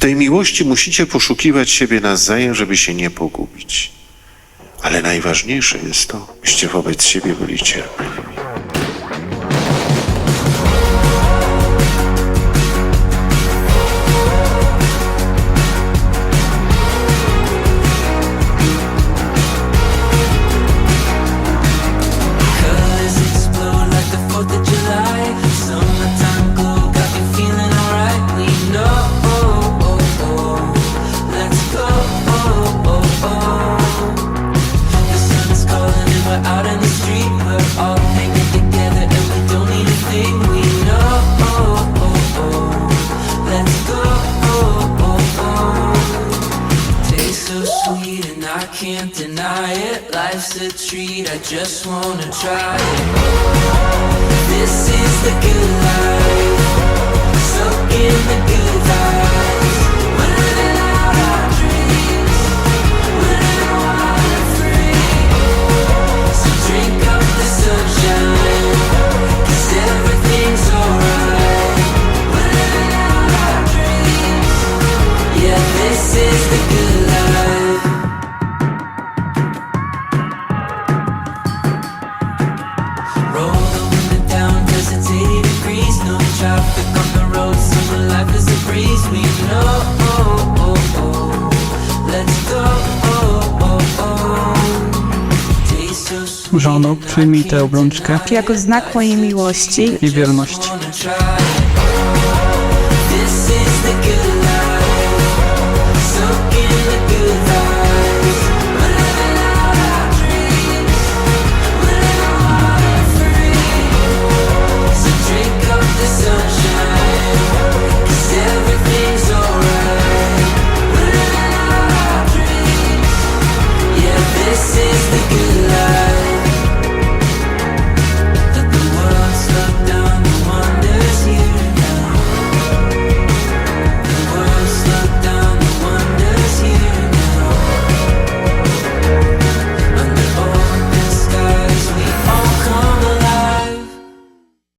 tej miłości musicie poszukiwać siebie nawzajem, żeby się nie pogubić. Ale najważniejsze jest to, byście wobec siebie byli cierpliwi. Can't deny it. Life's a treat, I just wanna try it. It's 80 degrees. No traffic on the road, summer life is a breeze. We know, let's go. Taste so sweet Żono, przyjmij tę obrączkę jako znak mojej miłości i wierności.